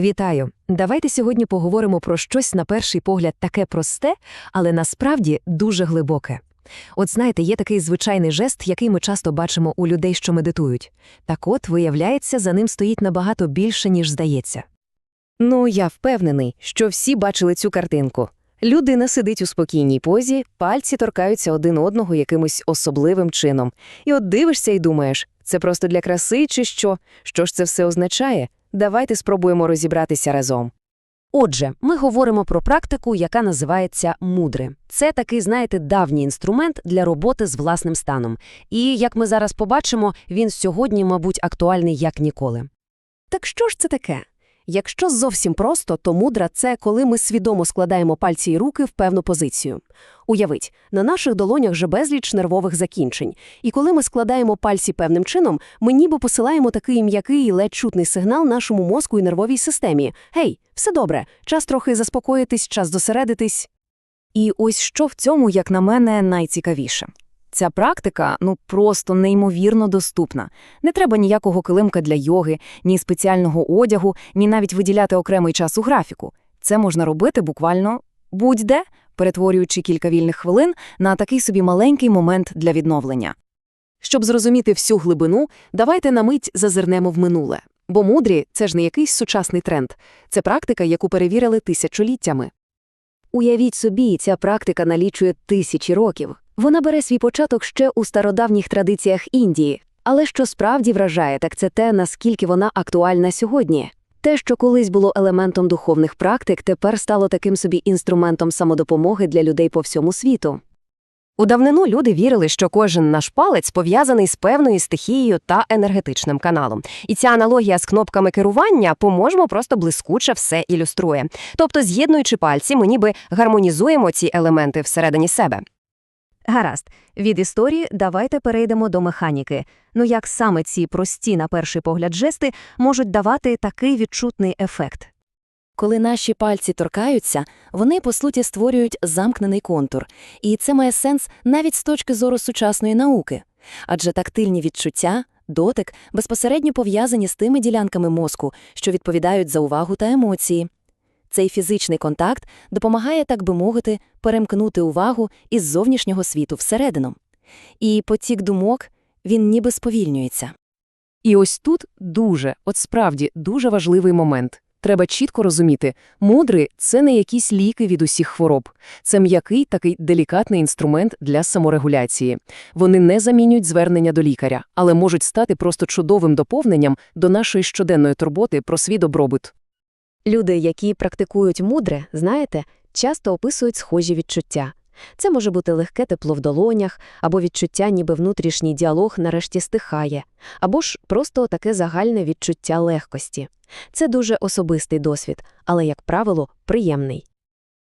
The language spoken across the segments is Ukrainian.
Вітаю! Давайте сьогодні поговоримо про щось на перший погляд таке просте, але насправді дуже глибоке. От знаєте, є такий звичайний жест, який ми часто бачимо у людей, що медитують. Так от, виявляється, за ним стоїть набагато більше, ніж здається. Ну, я впевнений, що всі бачили цю картинку. Людина сидить у спокійній позі, пальці торкаються один одного якимось особливим чином. І от дивишся і думаєш, це просто для краси чи що? Що ж це все означає? Давайте спробуємо розібратися разом. Отже, ми говоримо про практику, яка називається мудре. Це такий, знаєте, давній інструмент для роботи з власним станом. І, як ми зараз побачимо, він сьогодні, мабуть, актуальний як ніколи. Так що ж це таке? Якщо зовсім просто, то мудра – це коли ми свідомо складаємо пальці і руки в певну позицію. Уявіть, на наших долонях же безліч нервових закінчень, і коли ми складаємо пальці певним чином, ми ніби посилаємо такий м'який і ледь чутний сигнал нашому мозку і нервовій системі. Гей, все добре, час трохи заспокоїтись, час зосередитись. І ось що в цьому, як на мене, найцікавіше. Ця практика ну просто неймовірно доступна. Не треба ніякого килимка для йоги, ні спеціального одягу, ні навіть виділяти окремий час у графіку. Це можна робити буквально будь-де, перетворюючи кілька вільних хвилин на такий собі маленький момент для відновлення. Щоб зрозуміти всю глибину, давайте на мить зазирнемо в минуле. Бо мудрі – це ж не якийсь сучасний тренд. Це практика, яку перевірили тисячоліттями. Уявіть собі, ця практика налічує тисячі років. Вона бере свій початок ще у стародавніх традиціях Індії. Але що справді вражає, так це те, наскільки вона актуальна сьогодні. Те, що колись було елементом духовних практик, тепер стало таким собі інструментом самодопомоги для людей по всьому світу. У давнину люди вірили, що кожен наш палець пов'язаний з певною стихією та енергетичним каналом. І ця аналогія з кнопками керування, по-можемо, просто блискуче все ілюструє. Тобто, з'єднуючи пальці, ми ніби гармонізуємо ці елементи всередині себе. Гаразд, від історії давайте перейдемо до механіки. Ну як саме ці прості, на перший погляд, жести можуть давати такий відчутний ефект. Коли наші пальці торкаються, вони, по суті, створюють замкнений контур. І це має сенс навіть з точки зору сучасної науки. Адже тактильні відчуття, дотик безпосередньо пов'язані з тими ділянками мозку, що відповідають за увагу та емоції. Цей фізичний контакт допомагає, так би мовити, перемкнути увагу із зовнішнього світу всередину. І потік думок, він ніби сповільнюється. І ось тут дуже, от справді, дуже важливий момент. Треба чітко розуміти, мудри – це не якісь ліки від усіх хвороб. Це м'який такий делікатний інструмент для саморегуляції. Вони не замінюють звернення до лікаря, але можуть стати просто чудовим доповненням до нашої щоденної турботи про свій добробут. Люди, які практикують мудре, знаєте, часто описують схожі відчуття. Це може бути легке тепло в долонях, або відчуття, ніби внутрішній діалог нарешті стихає, або ж просто таке загальне відчуття легкості. Це дуже особистий досвід, але, як правило, приємний.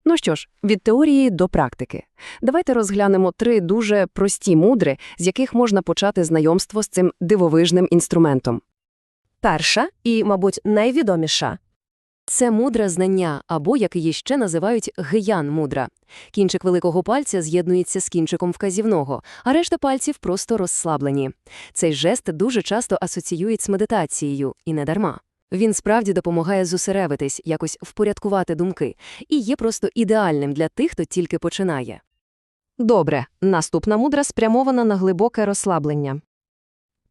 Ну що ж, від теорії до практики. Давайте розглянемо три дуже прості мудри, з яких можна почати знайомство з цим дивовижним інструментом. Перша і, мабуть, найвідоміша це мудре знання, або, як її ще називають, гиян-мудра. Кінчик великого пальця з'єднується з кінчиком вказівного, а решта пальців просто розслаблені. Цей жест дуже часто асоціюють з медитацією, і не дарма. Він справді допомагає зосередитись, якось впорядкувати думки, і є просто ідеальним для тих, хто тільки починає. Добре, наступна мудра спрямована на глибоке розслаблення.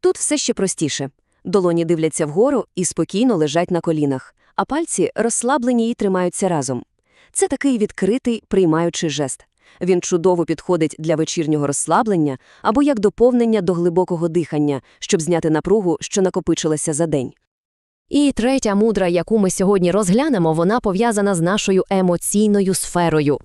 Тут все ще простіше. Долоні дивляться вгору і спокійно лежать на колінах, а пальці розслаблені і тримаються разом. Це такий відкритий, приймаючий жест. Він чудово підходить для вечірнього розслаблення або як доповнення до глибокого дихання, щоб зняти напругу, що накопичилася за день. І третя мудра, яку ми сьогодні розглянемо, вона пов'язана з нашою емоційною сферою.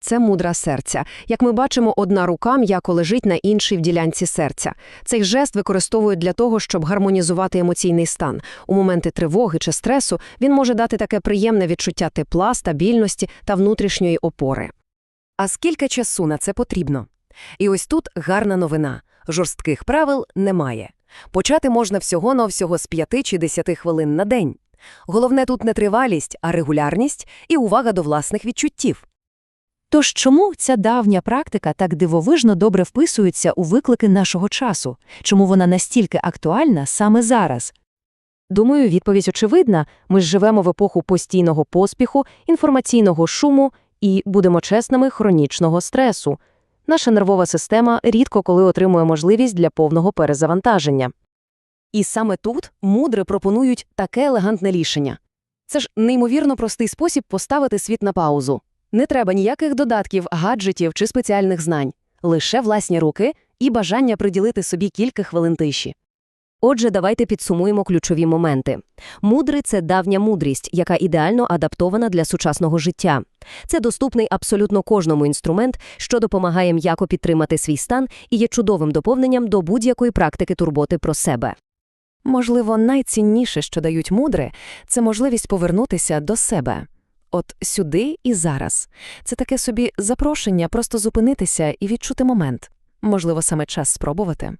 Це мудра серця. Як ми бачимо, одна рука м'яко лежить на іншій в ділянці серця. Цей жест використовують для того, щоб гармонізувати емоційний стан. У моменти тривоги чи стресу він може дати таке приємне відчуття тепла, стабільності та внутрішньої опори. А скільки часу на це потрібно? І ось тут гарна новина. Жорстких правил немає. Почати можна всього-навсього з 5 чи 10 хвилин на день. Головне тут не тривалість, а регулярність і увага до власних відчуттів. Тож чому ця давня практика так дивовижно добре вписується у виклики нашого часу? Чому вона настільки актуальна саме зараз? Думаю, відповідь очевидна. Ми ж живемо в епоху постійного поспіху, інформаційного шуму і, будемо чесними, хронічного стресу. Наша нервова система рідко коли отримує можливість для повного перезавантаження. І саме тут мудри пропонують таке елегантне рішення. Це ж неймовірно простий спосіб поставити світ на паузу. Не треба ніяких додатків, гаджетів чи спеціальних знань. Лише власні руки і бажання приділити собі кілька хвилин тиші. Отже, давайте підсумуємо ключові моменти. Мудри – це давня мудрість, яка ідеально адаптована для сучасного життя. Це доступний абсолютно кожному інструмент, що допомагає м'яко підтримати свій стан і є чудовим доповненням до будь-якої практики турботи про себе. Можливо, найцінніше, що дають мудри, це можливість повернутися до себе. От сюди і зараз. Це таке собі запрошення просто зупинитися і відчути момент. Можливо, саме час спробувати.